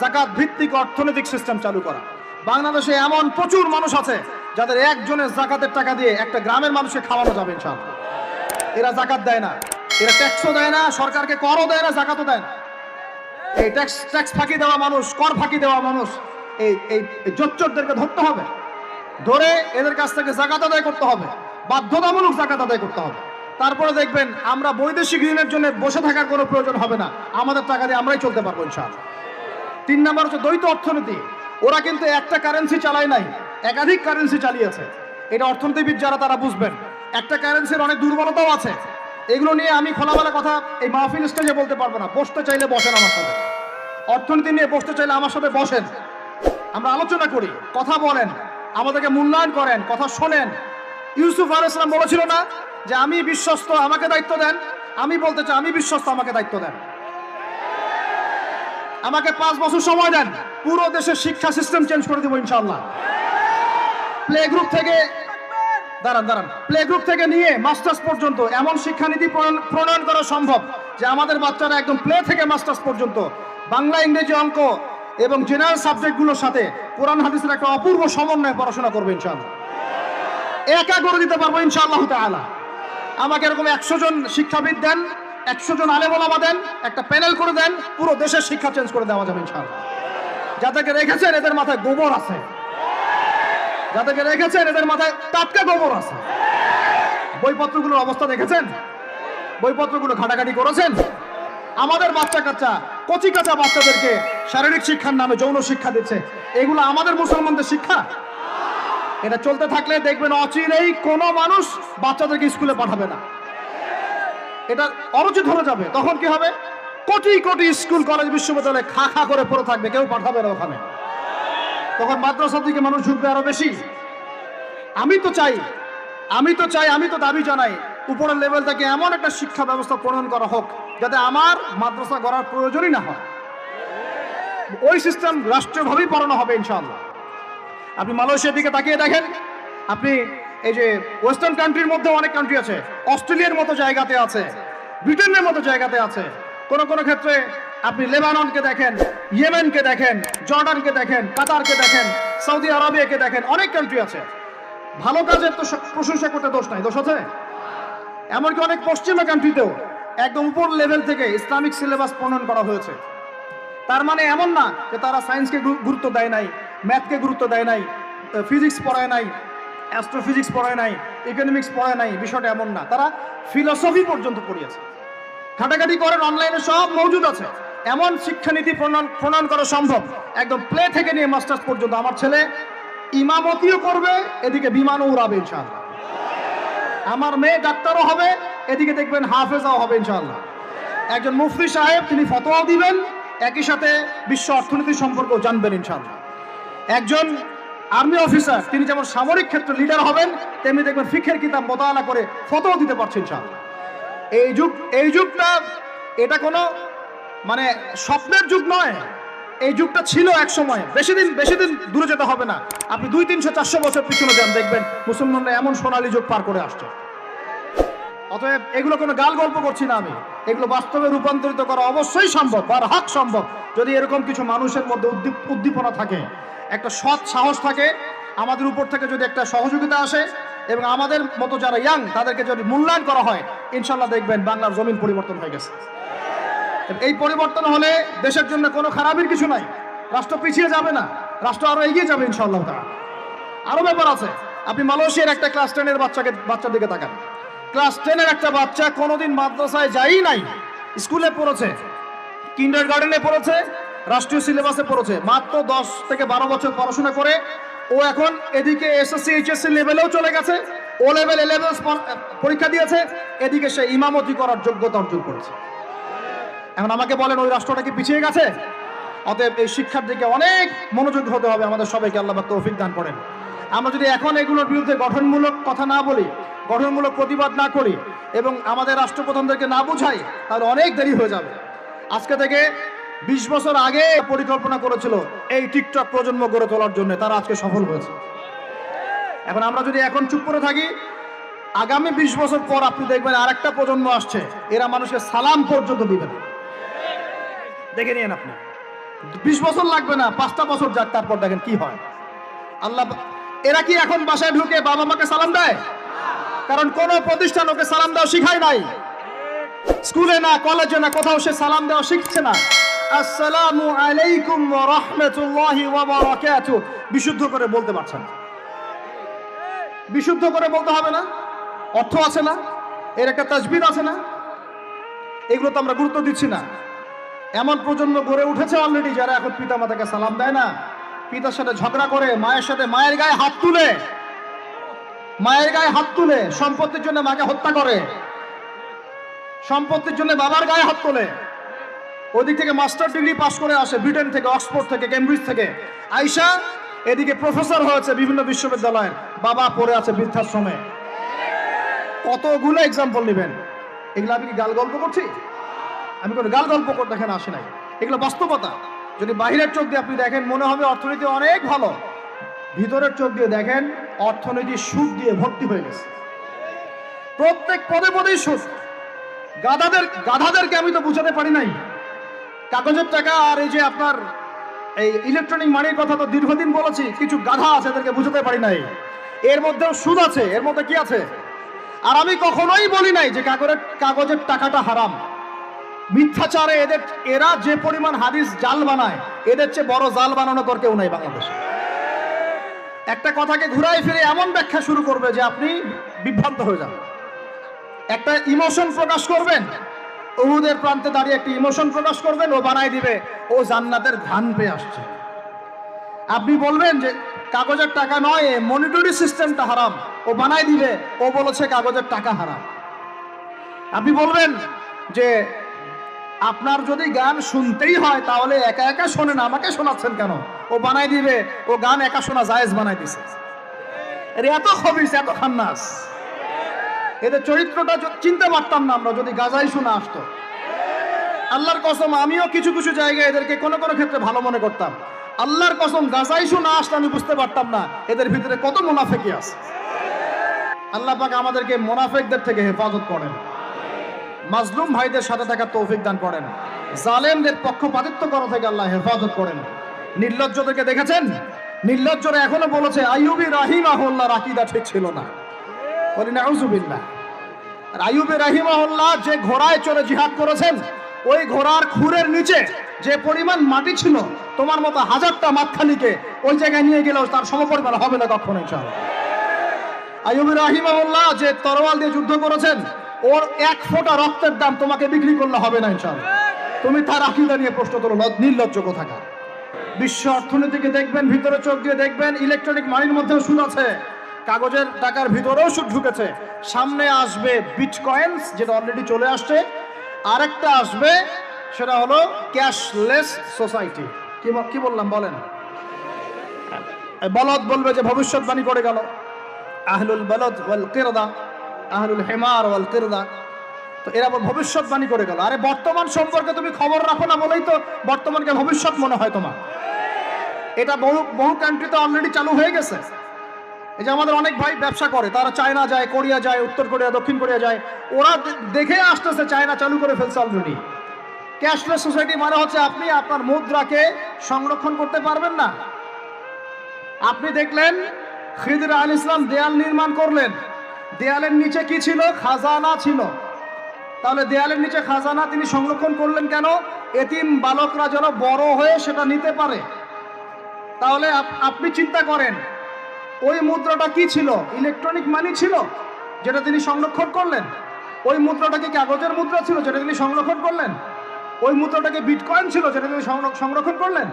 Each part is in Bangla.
জাকাত ভিত্তিক অর্থনৈতিক সিস্টেম চালু করা। বাংলাদেশে এমন প্রচুর মানুষ আছে যাদের একজনের জাকাতের টাকা দিয়ে একটা গ্রামের মানুষকে খাওয়ানো যাবে ইনশাআল্লাহ। এরা জাকাত দেয় না, এরা ট্যাক্সও দেয় না, সরকারকে করও দেয় না, জাকাতও দেয় না। এই ট্যাক্স ট্যাক্স ফাঁকি দেওয়া মানুষ, কর ফাঁকি দেওয়া মানুষ, এই এই এই জোচ্চরদেরকে ধরতে হবে। ধরে এদের কাছ থেকে জাকাত আদায় করতে হবে, বাধ্যতামূলক জাকাত আদায় করতে হবে। তারপরে দেখবেন আমরা বৈদেশিক ঋণের জন্য বসে থাকার কোনো প্রয়োজন হবে না। আমাদের টাকা দিয়ে আমরাই চলতে পারব ইনশাআল্লাহ। তিন নম্বর হচ্ছে দ্বৈত অর্থনীতি। ওরা কিন্তু একটা কারেন্সি চালায় নাই, একাধিক কারেন্সি চালিয়েছে। এটা অর্থনীতিবিদ যারা, তারা বুঝবেন। একটা কারেন্সির অনেক দুর্বলতাও আছে। এগুলো নিয়ে আমি খোলামেলা কথা এই মাহফিল স্টেজে বলতে পারব না। বসতে চাইলে বসেন আমার সাথে। অর্থনীতি নিয়ে বসতে চাইলে আমার সাথে বসেন। আমরা আলোচনা করি, কথা বলেন, আমাদেরকে মূল্যায়ন করেন, কথা শোনেন। ইউসুফ আল ইসলাম বলেছিল না যে, আমি বিশ্বস্ত, আমাকে দায়িত্ব দেন। আমি বলতে চাই, আমি বিশ্বস্ত, আমাকে দায়িত্ব দেন। আমাকে পাঁচ বছর সময় দেন। পুরো দেশের শিক্ষা সিস্টেম চেঞ্জ করে দেবো ইনশাল্লাহ প্লে গ্রুপ থেকে দাঁড়ান দাঁড়ান। প্লে গ্রুপ থেকে নিয়ে মাস্টার্স পর্যন্ত এমন শিক্ষানীতি প্রণয়ন- করা সম্ভব যে আমাদের বাচ্চারা একদম প্লে থেকে মাস্টার্স পর্যন্ত বাংলা, ইংরেজি অঙ্ক এবং জেনারেল সাবজেক্টগুলোর সাথে কোরআন, হাদিসের একটা অপূর্ব সমন্বয়ে পড়াশোনা করবে ইনশাআল্লাহ। একা করে দিতে পারব ইনশাআল্লাহ তাআলা। আমাকে এরকম একশো জন শিক্ষাবিদ দেন একশো জন আলেমোলামা দেন একটা প্যানেল করে দেন, পুরো দেশের শিক্ষা চেঞ্জ করে দেওয়া যাবে ইনশাআল্লাহ। যাদেরকে রেখেছেন, এদের মাথায় গোবর আছে। যাদেরকে রেখেছেন, এদের মাথায় টাটকা গোবর আছে। বইপত্রগুলোর অবস্থা দেখেছেন? বইপত্রগুলো ঘাটাঘাটি করেছেন? আমাদের বাচ্চা কাচ্চা, কচি কাঁচা বাচ্চাদেরকে শারীরিক শিক্ষার নামে যৌন শিক্ষা দিচ্ছে। এগুলো আমাদের মুসলমানদের শিক্ষা। এটা চলতে থাকলে দেখবেন অচিরেই কোনো মানুষ বাচ্চাদেরকে স্কুলে পাঠাবে না। এটা অরুচিত হয়ে যাবে। তখন কি হবে? কোটি কোটি স্কুল, কলেজ, বিশ্ববিদ্যালয়ে খা খা করে পড়ে থাকবে, কেউ পাঠাবে না ওখানে। তখন মাদ্রাসার দিকে মানুষ ঝুঁকবে আরও বেশি। আমি তো চাই, আমি তো চাই, আমি তো দাবি জানাই, উপরের লেভেল থেকে এমন একটা শিক্ষা ব্যবস্থা প্রণয়ন করা হোক, যাতে আমার মাদ্রাসা গড়ার প্রয়োজনই না হয়। ওই সিস্টেম রাষ্ট্রীয়ভাবেই পড়ানো হবে, ইনশাআল্লাহ। আপনি মালয়েশিয়ার দিকে তাকিয়ে দেখেন, আপনি এই যে ওয়েস্টার্ন কান্ট্রির মধ্যে অনেক কান্ট্রি আছে। অস্ট্রেলিয়ার মতো জায়গাতে আছে। ব্রিটেনের মতো জায়গাতে আছে। কোন কোন ক্ষেত্রে আপনি লেবাননকে দেখেন, ইয়েমেনকে দেখেন, জর্ডানকে দেখেন, কাতারকে দেখেন, সৌদি আরবিয়াকে দেখেন, অনেক কান্ট্রি আছে। ভালো কাজের তো প্রশংসা করতে দোষ নাই। দোষ আছে? এমনকি অনেক পশ্চিমা কান্ট্রিতেও একদম উপর লেভেল থেকে ইসলামিক সিলেবাস প্রণয়ন করা হয়েছে। তার মানে এমন না যে তারা সায়েন্সকে গুরুত্ব দেয় নাই ম্যাথকে গুরুত্ব দেয় নাই ফিজিক্স পড়ায় নাই অ্যাস্ট্রোফিজিক্স পড়ায় নাই ইকোনমিক্স পড়ায় নাই, বিষয়টা এমন না। তারা ফিলসফি পর্যন্ত পড়িয়েছে। ঘাটাঘাটি করেন অনলাইনে সব মজুদ আছে। এমন শিক্ষানীতি প্রণয়ন প্রণয়ন করা সম্ভব। একদম প্লে থেকে নিয়ে মাস্টার্স পর্যন্ত আমার ছেলে ইমামতিও করবে, এদিকে বিমানও উড়াবে ইনশাআল্লাহ। আমার মেয়ে ডাক্তারও হবে, এদিকে দেখবেন হাফেজাও হবে ইনশাআল্লাহ। একজন মুফতি সাহেব, তিনি ফতোয়াও দিবেন, একই সাথে বিশ্ব অর্থনীতি সম্পর্কেও জানবেন ইনশাআল্লাহ। একজন আর্মি অফিসার, তিনি যেমন সামরিক ক্ষেত্রে লিডার হবেন, তেমনি দেখবেন ফিখের কিতাব মোতালা করে ফতোও দিতে পারছেন ইনশাআল্লাহ। এই যুগ, এই যুগটা, এটা কোনো মানে স্বপ্নের যুগ নয়। এই যুগটা ছিল এক সময়। বেশি দিন বেশি দিন দূরে যেতে হবে না। আপনি দুই, তিনশো, চারশো বছর পিছনে যান, দেখবেন মুসলমানরা এমন সোনালী যুগ পার করে আসছে। অতএব এগুলো কোনো গাল গল্প করছি না আমি। এগুলো বাস্তবে রূপান্তরিত করা অবশ্যই সম্ভব, আর হাক সম্ভব। যদি এরকম কিছু মানুষের মধ্যে উদ্দীপ উদ্দীপনা থাকে একটা সৎ সাহস থাকে। আমাদের উপর থেকে যদি একটা সহযোগিতা আসে এবং আমাদের মতো যারা ইয়াং তাদেরকে যদি মূল্যায়ন করা হয় ইনশাল্লাহ দেখবেন বাংলার জমিন পরিবর্তন হয়ে গেছে। এই পরিবর্তন হলে দেশের জন্য কোনো খারাপের কিছু নাই। রাষ্ট্র পিছিয়ে যাবে না। রাষ্ট্র আরও এগিয়ে যাবে ইনশাল্লাহ তারা আরও ব্যাপার আছে, আপনি মালয়েশিয়ার একটা ক্লাস টেনের বাচ্চাকে, বাচ্চার দিকে তাকান। ক্লাস টেনের একটা বাচ্চা কোনোদিন মাদ্রাসায় যাই নাই। স্কুলে পড়েছে কিন্ডার গার্ডেনে পড়েছে রাষ্ট্রীয় সিলেবাসে পড়েছে। মাত্র দশ থেকে বারো বছর পড়াশোনা করে ও এখন এদিকে এসএসসি, এইচএসসি লেভেলেও চলে গেছে। ও লেভেল এ লেভেল পরীক্ষা দিয়েছে। এদিকে সে ইমামতি করার যোগ্যতা অর্জন করেছে। এখন আমাকে বলেন, ওই রাষ্ট্রটা কি পিছিয়ে গেছে? অতএব এই শিক্ষার দিকে অনেক মনোযোগ হতে হবে, আমাদের সবাইকে আল্লাহ তৌফিক দান করেন। আমরা যদি এখন এগুলোর বিরুদ্ধে গঠনমূলক কথা না বলি, গঠনমূলক প্রতিবাদ না করি, এবং আমাদের রাষ্ট্রপ্রধানদেরকে না বুঝাই, তাহলে অনেক দেরি হয়ে যাবে। আজকে থেকে বিশ বছর আগে পরিকল্পনা করেছিল এই টিকটক প্রজন্ম গড়ে তোলার জন্য, তারা আজকে সফল হয়েছে। এখন আমরা যদি এখন চুপ করে থাকি, আগামী বিশ বছর পর আপনি দেখবেন আরেকটা প্রজন্ম আসছে, এরা মানুষকে সালাম পর্যন্ত দিবে না। দেখে নিন আপনি। বিশ বছর লাগবে না, পাঁচটা বছর যাক, তারপর দেখেন কি হয়। আল্লাহ, এরা কি এখন বাসায় ঢুকে বাবা মাকে সালাম দেয়? কারণ কোন প্রতিষ্ঠান ওকে সালাম দেওয়া শিখায় নাই। স্কুলে না, কলেজে না, কোথাও সে সালাম দেওয়া শিখছে না। আসসালামু আলাইকুম বিশুদ্ধ করে বলতে পারছেন বিশুদ্ধ করে বলতে হবে না? অর্থ আছে না? এর একটা তাজবির আছে না? এগুলো তো আমরা গুরুত্ব দিচ্ছি না। এমন প্রজন্ম গড়ে উঠেছে অলরেডি যারা এখন পিতা মাতাকে সালাম দেয় না। পিতার সাথে ঝগড়া করে, মায়ের সাথে মায়ের গায়ে হাত তুলে। মায়ের গায়ে হাত তুলে, সম্পত্তির জন্য মাকে হত্যা করে। সম্পত্তির জন্য বাবার গায়ে হাত তোলে। ওদিক থেকে মাস্টার ডিগ্রি পাশ করে আসে ব্রিটেন থেকে, অক্সফোর্ড থেকে, কেমব্রিজ থেকে। আইসা এদিকে প্রফেসর হয়েছে বিভিন্ন বিশ্ববিদ্যালয়ের। বাবা পড়ে আছে বৃদ্ধাশ্রমে। কতগুলো এক্সাম্পল নেবেন? এগুলো আমি কি গাল গল্প করছি? আমি কোনো গাল গল্প করতে এখানে আসি নাই। এগুলো বাস্তবতা। যদি বাহিরের চোখ দিয়ে আপনি দেখেন, মনে হবে অর্থনীতি অনেক ভালো। ভিতরের চোখ দিয়ে দেখেন, অর্থনীতি সুদ দিয়ে ভর্তি হয়ে গেছে। প্রত্যেক পদে পদেই সুদ। গাধাদের গাধাদেরকে আমি তো বুঝাতে পারি নাই। কাগজের টাকা আর এই যে আপনার এই ইলেকট্রনিক মানির কথা তো দীর্ঘদিন বলেছি, কিছু গাধা আছে এদেরকে বুঝাতে পারি নাই। এর মধ্যেও সুদ আছে, এর মধ্যে কি আছে? আর আমি কখনোই বলি নাই যে কাগজের কাগজের টাকাটা হারাম। মিথ্যাচারে এদের, এরা যে পরিমাণ হাদিস জাল বানায়, এদের চেয়ে বড় জাল বানানো তোর কেউ নাই বাংলাদেশে। একটা কথাকে ঘুরাই ফিরে এমন ব্যাখ্যা শুরু করবে যে আপনি বিভ্রান্ত হয়ে যাবেন। একটা ইমোশন প্রকাশ করবেন উহুদের প্রান্তে দাঁড়িয়ে একটি ইমোশন প্রকাশ করবেন, ও বানাই দিবে। ও জান্নাতের ঘ্রাণ পেয়ে আসছে। আপনি বলবেন যে, কাগজের টাকা নয় মনিটরি সিস্টেমটা হারাম। ও বানাই দিবে, ও বলেছে কাগজের টাকা হারাম। আপনি বলবেন যে, আপনার যদি গান শুনতেই হয়, তাহলে একা একা শোনেন, আমাকে শোনাচ্ছেন কেন? ও বানাই দিবে, ও গান একা শোনা জায়েজ বানাই দিছে। এত খবিস, এত খান্নাস। এদের চরিত্রটা চিনতে পারতাম না আমরা যদি গাজাই শোনা আসতো। আল্লাহর কসম, আমিও কিছু কিছু জায়গায় এদেরকে কোনো কোনো ক্ষেত্রে ভালো মনে করতাম। আল্লাহর কসম, গাজাই শোনা আসলে আমি বুঝতে পারতাম না এদের ভিতরে কত মোনাফেকি আছে। আল্লাহ পাক আমাদেরকে মোনাফেকদের থেকে হেফাজত করেন। মাজলুম ভাইদের সাথে থাকার তৌফিক দান করেন। জালেমদের পক্ষপাতিত্ব করা থেকে আল্লাহ হেফাজত করেন। নির্লজ্জদেরকে দেখেছেন? নির্লজ্জরা এখনও বলেছে, আইয়ুবি রাহিমাহুল্লাহ রাকিদা ঠিক ছিল না। বলি, নাউজুবিল্লাহ। আর আইয়ুবি রাহিমাহুল্লাহ যে ঘোড়ায় চড়ে জিহাদ করেছেন, ওই ঘোড়ার খুরের নিচে যে পরিমাণ মাটি ছিল, তোমার মতো হাজারটা মাতখালিকে ওই জায়গায় নিয়ে গেলেও তার সমপরিমাণ হবে না কখনো ইনশাআল্লাহ। আইয়ুবি রাহিমাহুল্লাহ যে তরোয়াল দিয়ে যুদ্ধ করেছেন, ওর এক ফোঁটা রক্তের দাম তোমাকে বিক্রি করলে হবে না ইনশাআল্লাহ। তুমি তার আকিদা নিয়ে প্রশ্ন লজ- নির্লজ্জ কোথাকার? বিশ্ব অর্থনীতিকে দেখবেন, ভিতরে চোখ দিয়ে দেখবেন, ইলেকট্রনিক মানির মধ্যেও সুদ আছে। কাগজের টাকার ভিতরেও সুদ ঢুকেছে। সামনে আসবে বিটকয়েন্স যেটা অলরেডি চলে আসছে। আরেকটা আসবে, সেটা হলো ক্যাশলেস সোসাইটি কি কি বললাম, বলেন? বলদ বলবে যে ভবিষ্যৎবাণী করে গেল। আহলুল বলদ ওয়াল কিরদা, আহলুল হেমার ওয়াল কিরদা। তো এরা ভবিষ্যৎবাণী করে গেল। আরে বর্তমান সম্পর্কে তুমি খবর রাখো না বলেই তো বর্তমানকে ভবিষ্যৎ মনে হয় তোমার। এটা বহু বহু কান্ট্রিতে অলরেডি চালু হয়ে গেছে। এই যে আমাদের অনেক ভাই ব্যবসা করে, তারা চায়না যায়, কোরিয়া যায়, উত্তর কোরিয়া, দক্ষিণ কোরিয়া যায়, ওরা দেখে আসতেছে চায়না চালু করে ফেলছে অলরেডি ক্যাশলেস সোসাইটি মানে হচ্ছে আপনি আপনার মুদ্রাকে সংরক্ষণ করতে পারবেন না। আপনি দেখলেন খিদির আল ইসলাম দেয়াল নির্মাণ করলেন। দেয়ালের নিচে কি ছিল? খাজানা ছিল। তাহলে দেয়ালের নিচে খাজানা তিনি সংরক্ষণ করলেন কেন? এতিম বালকরা যেন বড় হয়ে সেটা নিতে পারে। তাহলে আপনি চিন্তা করেন ওই মুদ্রাটা কি ছিল? ইলেকট্রনিক মানি ছিল? যেটা তিনি সংরক্ষণ করলেন। ওই মুদ্রাটা কি কাগজের মুদ্রা ছিল যেটা তিনি সংরক্ষণ করলেন? ওই মুদ্রাটাকে বিটকয়েন ছিল যেটা তিনি সংর- সংরক্ষণ করলেন?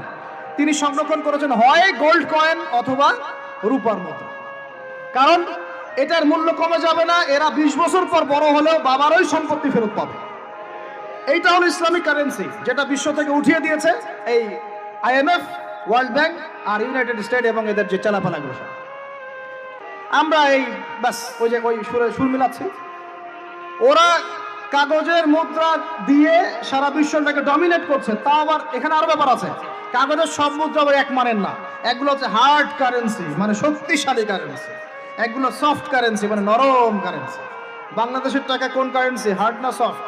তিনি সংরক্ষণ করেছেন হয় গোল্ড কয়েন অথবা রূপার মুদ্রা। কারণ এটার মূল্য কমে যাবে না, এরা বিশ বছর পর বড় হলেও বাবারই সম্পত্তি ফেরত পাবে। এইটা হলো ইসলামিক কারেন্সি যেটা বিশ্ব থেকে উঠিয়ে দিয়েছে এই আইএমএফ ওয়ার্ল্ড ব্যাংক আর ইউনাইটেড স্টেট এবং এদের যে চালাপালাগুলো সব। আমরা এই, ব্যাস, ওই যে ওই সুরে সুর মিলাচ্ছি। ওরা কাগজের মুদ্রা দিয়ে সারা বিশ্বটাকে ডমিনেট করছে, তা আবার এখানে আরও ব্যাপার আছে। কাগজের সব মুদ্রা আবার এক মানের না। এগুলো হচ্ছে হার্ড কারেন্সি মানে শক্তিশালী কারেন্সি এগুলো সফট কারেন্সি মানে নরম কারেন্সি বাংলাদেশের টাকা কোন কারেন্সি হার্ড না সফট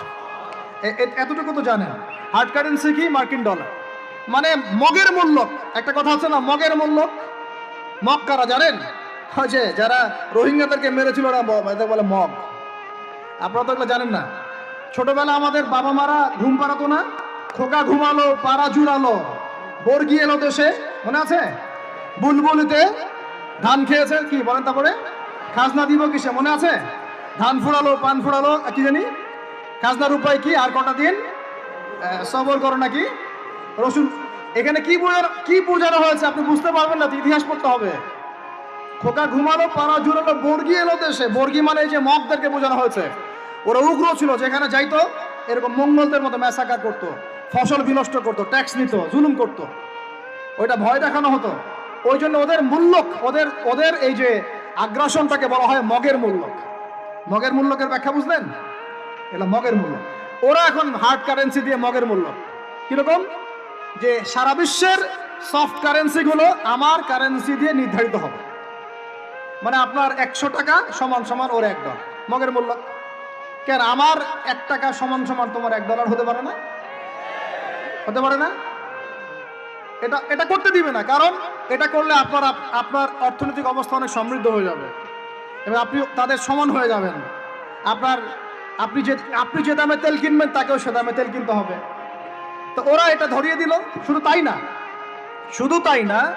এতটুকু তো জানেন। হার্ড কারেন্সি কি? মার্কিন ডলার মানে মগের মূল্য। একটা কথা হচ্ছে না, মগের মূল্য? মগ কারা জানেন? যে যারা রোহিঙ্গাদেরকে মেরেছিল ওরা এদের বলে মগ। আপনারা তো এগুলো জানেন না। ছোটবেলা আমাদের বাবা মারা ঘুম পাড়াতো না, খোকা ঘুমালো, পাড়া জুড়ালো, বর্গি এলো দেশে, মনে আছে? বুলবুলিতে ধান খেয়েছে, কি বলেন তারপরে? খাজনা দিব কিসে, মনে আছে? ধান ফুরালো পান আর কি জানি? খাজনার উপায় কি? আর কটা দিন? সবর করো নাকি? রসুন, এখানে কি বোঝানো কি বোঝানো হয়েছে আপনি বুঝতে পারবেন না ইতিহাস পড়তে হবে। খোকা ঘুমালো, পাড়া জুড়ালো, বর্গি এলো দেশে। বর্গি মানে এই যে মগদেরকে বোঝানো হয়েছে। ওরা উগ্র ছিল, যেখানে যাইতো, এরকম মঙ্গলদের মতো ম্যাসাকার করতো, ফসল বিনষ্ট করতো, ট্যাক্স নিত, জুলুম করতো। ওইটা ভয় দেখানো হতো। ওই জন্য ওদের মূল্যক, ওদের ওদের এই যে আগ্রাসনটাকে বলা হয় মগের মূল্যক। মগের মূল্যকের ব্যাখ্যা বুঝলেন? এটা মগের মূল্য ওরা এখন হার্ড কারেন্সি দিয়ে মগের মূল্য কীরকম? যে সারা বিশ্বের সফট কারেন্সিগুলো আমার কারেন্সি দিয়ে নির্ধারিত হবে। মানে আপনার একশো টাকা সমান সমান ওর এক ডলার মগের মূল্য। কেন? আমার এক টাকা সমান সমান তোমার এক ডলার হতে পারে না? হতে পারে না? এটা এটা করতে দিবে না, কারণ এটা করলে আপনার আপ- আপনার অর্থনৈতিক অবস্থা অনেক সমৃদ্ধ হয়ে যাবে। এবং আপনি তাদের সমান হয়ে যাবেন। আপনার, আপনি যে আপনি যে দামে তেল কিনবেন, তাকেও সে দামে তেল কিনতে হবে। তো ওরা এটা ধরিয়ে দিল। শুধু তাই না। শুধু তাই না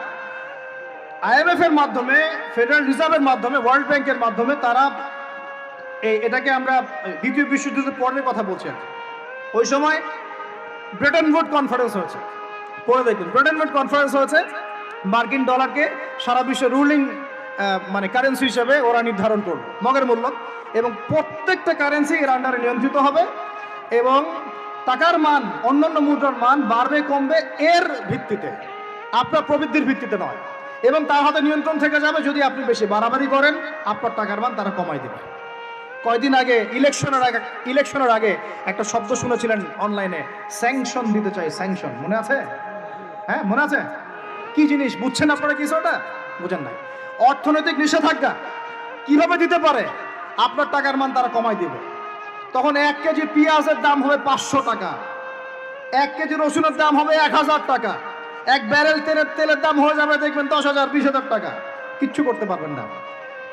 আইএমএফ এর মাধ্যমে ফেডারেল রিজার্ভের মাধ্যমে ওয়ার্ল্ড ব্যাংকের মাধ্যমে তারা এই এটাকে আমরা দ্বিতীয় বিশ্বযুদ্ধের পরের কথা বলছি আর ওই সময় ব্রিটেন উড কনফারেন্স হয়েছে। পরে দেখুন ব্রিটেন উড কনফারেন্স হয়েছে। মার্কিন ডলারকে সারা বিশ্বের রুলিং মানে কারেন্সি হিসেবে ওরা নির্ধারণ করল, মগের মূল্য। এবং প্রত্যেকটা কারেন্সি এর আন্ডারে নিয়ন্ত্রিত হবে। এবং টাকার মান, অন্যান্য মুদ্রার মান বাড়বে, কমবে এর ভিত্তিতে। আপনার প্রবৃদ্ধির ভিত্তিতে নয়। এবং তার হাতে নিয়ন্ত্রণ থেকে যাবে যদি আপনি বেশি বাড়াবাড়ি করেন আপনার টাকার মান তারা কমাই দেবে। কয়দিন আগে, ইলেকশনের আগে ইলেকশনের আগে একটা শব্দ শুনেছিলেন অনলাইনে, স্যাংশন দিতে চাই, স্যাংশন। মনে আছে? হ্যাঁ মনে আছে? কি জিনিস? বুঝছেন আপনারা কিছু ওটা বুঝেন নাই। অর্থনৈতিক নিষেধাজ্ঞা কীভাবে দিতে পারে? আপনার টাকার মান তারা কমাই দিবে। তখন এক কেজি পেঁয়াজের দাম হবে পাঁচশো টাকা। এক কেজি রসুনের দাম হবে এক হাজার টাকা। এক ব্যারেল তেলের তেলের দাম হয়ে যাবে, দেখবেন দশ হাজার, বিশ হাজার টাকা। কিচ্ছু করতে পারবেন না।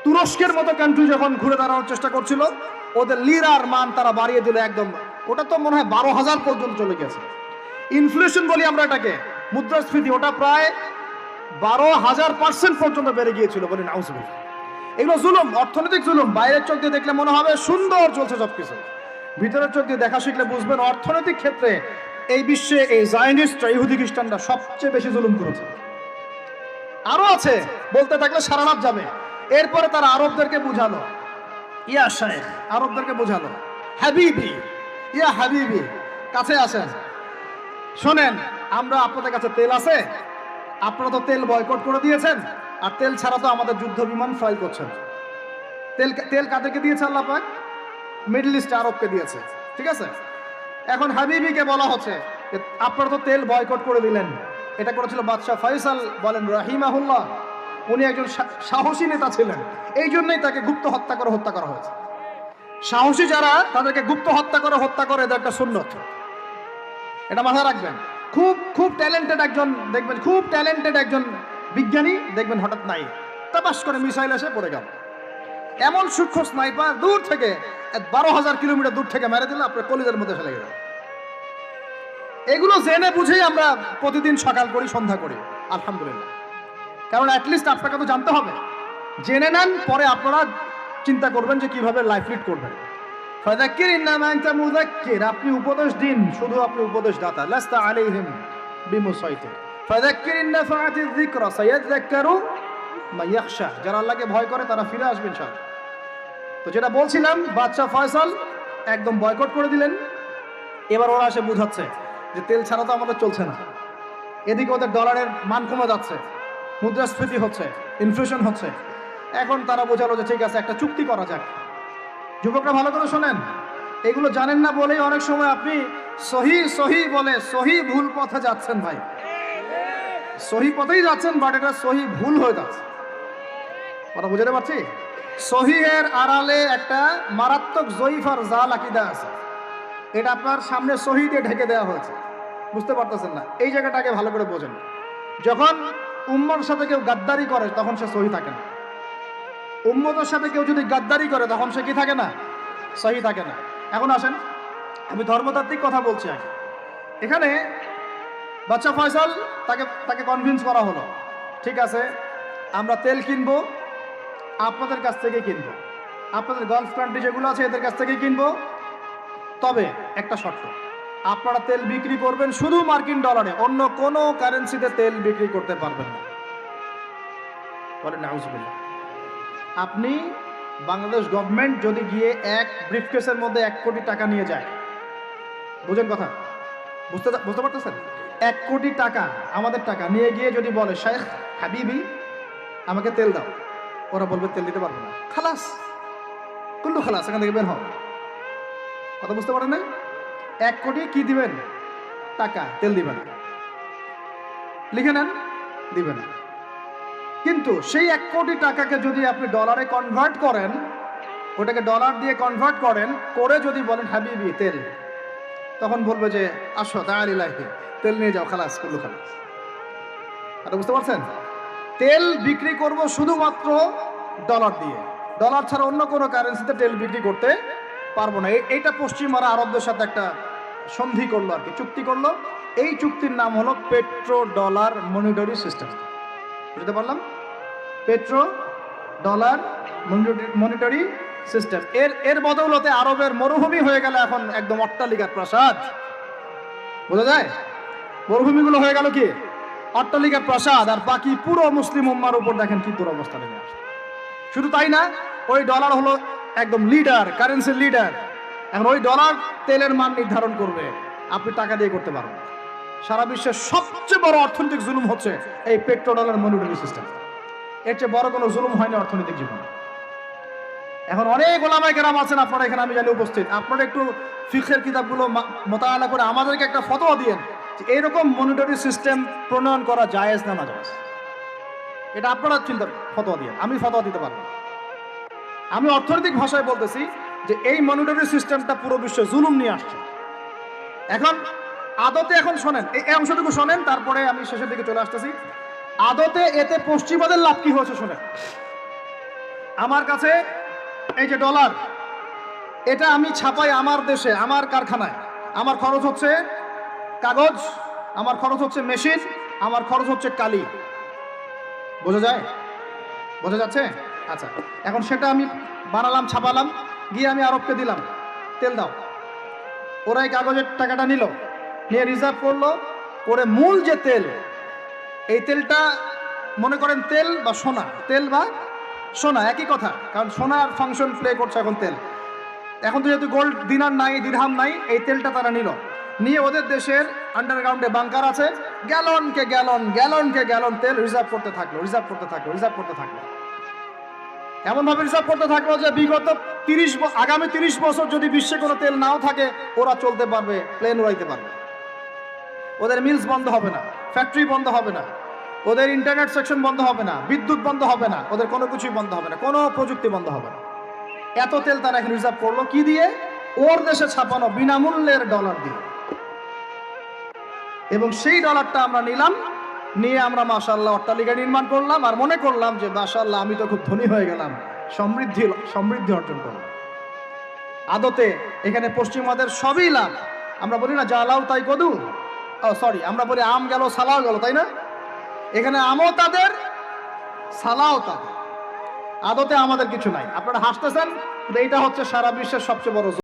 তুরস্কের মতো কান্ট্রি যখন ঘুরে দাঁড়ানোর চেষ্টা করছিল, ওদের লিরার মান তারা বাড়িয়ে দিল একদম। ওটা তো মনে হয় বারো হাজার পর্যন্ত চলে গেছে। ইনফ্লেশন বলি আমরা এটাকে। মুদ্রাস্ফীতি, ওটা প্রায় বারো হাজার পার্সেন্ট পর্যন্ত বেড়ে গিয়েছিল বলি নাউজবিল এগুলো জুলুম, অর্থনৈতিক জুলুম। বাইরের চোখ দিয়ে দেখলে মনে হবে সুন্দর চলছে সবকিছু। ভিতরের চোখ দিয়ে দেখা শিখলে বুঝবেন অর্থনৈতিক ক্ষেত্রে এই বিশ্বে এই জায়নিস্টরা ইহুদি খ্রিস্টানরা সবচেয়ে বেশি জুলুম করেছে। আরও আছে, বলতে থাকলে সারা যাবে। এরপরে তারা আরবদেরকে বুঝালো। ইয়া শেখ আরবদেরকে বুঝালো। হাবিবি, ইয়া হাবিবি, কাছে আসেন। শোনেন, আমরা আপনাদের কাছে তেল আছে। আপনারা তো তেল বয়কট করে দিয়েছেন, আর তেল ছাড়া তো আমাদের যুদ্ধ বিমান ফ্লাই করছেন। তেল তেল কাদেরকে দিয়েছে আল্লাহ পাক? মিডল ইস্ট আরবকে দিয়েছে। ঠিক আছে? এখন হাবিবিকে বলা হচ্ছে আপনারা তো তেল বয়কট করে দিলেন। এটা করেছিল বাদশাহ ফয়সাল বলেন রাহিমাহুল্লাহ। উনি একজন সাহসী নেতা ছিলেন। এই জন্যই তাকে গুপ্ত হত্যা করে হত্যা করা হয়েছে। সাহসী যারা, তাদেরকে গুপ্ত হত্যা করে হত্যা করে এটা একটা সুন্নত। এটা মাথায় রাখবেন। খুব খুব ট্যালেন্টেড একজন, দেখবেন খুব ট্যালেন্টেড একজন বিজ্ঞানী, দেখবেন হঠাৎ নাই। তাপাস করে মিসাইল এসে পড়ে গেল। এমন সূক্ষ্ম স্নাইপার দূর থেকে বারো হাজার কিলোমিটার দূর থেকে মেরে দিলে, আপনার কলিদের মধ্যে ফেলে গেল। এগুলো জেনে বুঝেই আমরা প্রতিদিন সকাল করি, সন্ধ্যা করি, আলহামদুলিল্লাহ। কারণ অ্যাটলিস্ট আপনাকে তো জানতে হবে। জেনে নেন, পরে আপনারা চিন্তা করবেন যে কীভাবে লাইফ লিড করবেন। ফাযাক্কির ইন্নামা মুযাক্কির, আপনি উপদেশ দিন, শুধু আপনি উপদেশ দাতা লাস্তা আলাইহিম বিমুসাইতির। ফাযাক্কির ইন নাফাআতি যিকরা সায়াযাক্কারু যারা আল্লাহকে ভয় করে তারা ফিরে আসবেন তো যেটা বলছিলাম, বাদশা ফয়সাল একদম বয়কট করে দিলেন। এবার ওরা এসে বুঝাচ্ছে যে তেল ছাড়া তো আমাদের চলছে না। এদিকে ওদের ডলারের মান কমে যাচ্ছে, মুদ্রাস্ফীতি হচ্ছে ইনফ্লেশন হচ্ছে। এখন তারা বোঝালো যে ঠিক আছে, একটা চুক্তি করা যাক। যুবকরা ভালো করে শোনেন, এগুলো জানেন না বলেই অনেক সময় আপনি সহি সহি বলে সহি ভুল পথে যাচ্ছেন ভাই। সহি পথেই যাচ্ছেন বাট এটা সহি ভুল হয়ে যাচ্ছে। কথা বুঝতে পারছি? সহিহের আড়ালে একটা মারাত্মক জয়ীফ আর জাল আকিদা আছে। এটা আপনার সামনে সহি ঢেকে দেওয়া হয়েছে। বুঝতে পারতেছেন না? এই জায়গাটাকে ভালো করে বোঝেন। যখন উম্মর সাথে কেউ গাদ্দারি করে, তখন সে সহি থাকে না। উম্মতের সাথে কেউ যদি গাদ্দারি করে, তখন সে কি থাকে না? সহি থাকে না। এখন আসেন, আমি ধর্মতাত্ত্বিক কথা বলছি আগে। এখানে বাচ্চা ফয়সাল তাকে তাকে কনভিন্স করা হলো। ঠিক আছে, আমরা তেল কিনবো আপনাদের কাছ থেকে কিনবো। আপনাদের গলফ কান্ট্রি যেগুলো আছে, এদের কাছ থেকে কিনবো। তবে একটা শর্ত, আপনারা তেল বিক্রি করবেন শুধু মার্কিন ডলারে, অন্য কোনো কারেন্সিতে তেল বিক্রি করতে পারবেন না। বলেন নাউজুবিল্লাহ আপনি বাংলাদেশ গভর্নমেন্ট যদি গিয়ে এক ব্রিফকেসের মধ্যে এক কোটি টাকা নিয়ে যায়, বুঝেন কথা? বুঝতে বুঝতে পারতেছেন? এক কোটি টাকা, আমাদের টাকা, নিয়ে গিয়ে যদি বলে শেখ হাবিবি, আমাকে তেল দাও। ওরা বলবে তেল দিতে পারবে না। খালাস, কুল্লু খালাস, এখান থেকে বের হও। কথা বুঝতে পারেন না এক কোটি কি দিবেন? টাকা, তেল দিবে না। লিখে নেন, দিবে না। কিন্তু সেই এক কোটি টাকাকে যদি আপনি ডলারে কনভার্ট করেন, ওটাকে ডলার দিয়ে কনভার্ট করেন, করে যদি বলেন, হাবিবি, তেল। তখন বলবে যে, আসো লাগে তেল নিয়ে যাও, খালাস করল খালাস। এটা বুঝতে পারছেন? তেল বিক্রি করব শুধুমাত্র ডলার দিয়ে। ডলার ছাড়া অন্য কোনো কারেন্সিতে তেল বিক্রি করতে পারব না। এই- এইটা পশ্চিমারা আরবদের সাথে একটা সন্ধি করল আর কি, চুক্তি করল। এই চুক্তির নাম হলো পেট্রো ডলার মনিটরি সিস্টেম। বুঝতে পারলাম? Petro dollar monetary system. এর এর বদৌলতে আরবের মরুভূমি হয়ে গেল এখন একদম অট্টালিকার প্রাসাদ। বোঝা যায়? মরুভূমিগুলো হয়ে গেল কি? অট্টালিকার প্রসাদ আর বাকি পুরো মুসলিম উম্মার উপর দেখেন কি দুরবস্থা নেমে আসে শুধু তাই না, ওই ডলার হলো একদম লিডার কারেন্সির লিডার এখন ওই ডলার তেলের মান নির্ধারণ করবে। আপনি টাকা দিয়ে করতে পারবেন। সারা বিশ্বের সবচেয়ে বড় অর্থনৈতিক জুলুম হচ্ছে এই পেট্রো ডলার মনিটরি সিস্টেম এর চেয়ে বড় কোনো জুলুম হয়নি অর্থনৈতিক জীবনে। এখন অনেক ওলামাই কেরাম আছেন, আপনারা এখানে আমি জানি উপস্থিত। আপনারা একটু ফিখের কিতাবগুলো মোতায়েনা করে আমাদেরকে একটা ফতোয়া দিয়েন। যে এইরকম মনিটরি সিস্টেম প্রণয়ন করা জায়েজ না না জায়েজ। এটা আপনারা চিন্তা ফতোয়া দিয়ে। আমি ফতোয়া দিতে পারব আমি অর্থনৈতিক ভাষায় বলতেছি যে এই মনিটরি সিস্টেমটা পুরো বিশ্বে জুলুম নিয়ে আসছে। এখন আদতে এখন শোনেন, এই অংশটুকু শোনেন, তারপরে আমি শেষের দিকে চলে আসতেছি। আদতে এতে পশ্চিমাদের লাভ কি হয়েছে শোনেন। আমার কাছে এই যে ডলার এটা আমি ছাপাই আমার দেশে, আমার কারখানায়। আমার খরচ হচ্ছে কাগজ, আমার খরচ হচ্ছে মেশিন আমার খরচ হচ্ছে কালি। বোঝা যায়? বোঝা যাচ্ছে? আচ্ছা এখন সেটা আমি বানালাম, ছাপালাম, গিয়ে আমি আরবকে দিলাম। তেল দাও। ওরা এই কাগজের টাকাটা নিল, নিয়ে রিজার্ভ করল, করে মূল যে তেল, এই তেলটা মনে করেন তেল বা সোনা, তেল বা সোনা, একই কথা, কারণ সোনার ফাংশন প্লে করছে এখন তেল। এখন তো যেহেতু গোল্ড দিনার নাই দিরহাম নাই, এই তেলটা তারা নিল। নিয়ে ওদের দেশের আন্ডারগ্রাউন্ডে বাংকার আছে। গ্যালনকে গ্যালন গ্যালনকে গ্যালন তেল রিজার্ভ করতে থাকল রিজার্ভ করতে থাকল রিজার্ভ করতে থাকল। এমনভাবে রিজার্ভ করতে থাকল যে বিগত তিরিশ আগামী তিরিশ বছর যদি বিশ্বে কোনো তেল নাও থাকে, ওরা চলতে পারবে প্লেন উড়াইতে পারবে। ওদের মিলস বন্ধ হবে না ফ্যাক্টরি বন্ধ হবে না, ওদের ইন্টারনেট সেকশন বন্ধ হবে না, বিদ্যুৎ বন্ধ হবে না, ওদের কোনো কিছুই বন্ধ হবে না, কোনো প্রযুক্তি বন্ধ হবে না। এত তেল তারা এখন রিজার্ভ করল কি দিয়ে? ওর দেশে ছাপানো বিনামূল্যের ডলার দিয়ে। এবং সেই ডলারটা আমরা নিলাম, নিয়ে আমরা মাশাল্লাহ অট্টালিকা নির্মাণ করলাম আর মনে করলাম যে মাশাল্লাহ আমি তো খুব ধনী হয়ে গেলাম, সমৃদ্ধি সমৃদ্ধি অর্জন করলাম। আদতে এখানে পশ্চিমাদের সবই লাভ। আমরা বলি না জ্বালাও তাই কদু। সরি আমরা বলি, আম গেল, সালাও গেল, তাই না? এখানে আমও তাদের, সালাও তাদের। আদতে আমাদের কিছু নাই। আপনারা হাসতেছেন এইটা হচ্ছে সারা বিশ্বের সবচেয়ে বড়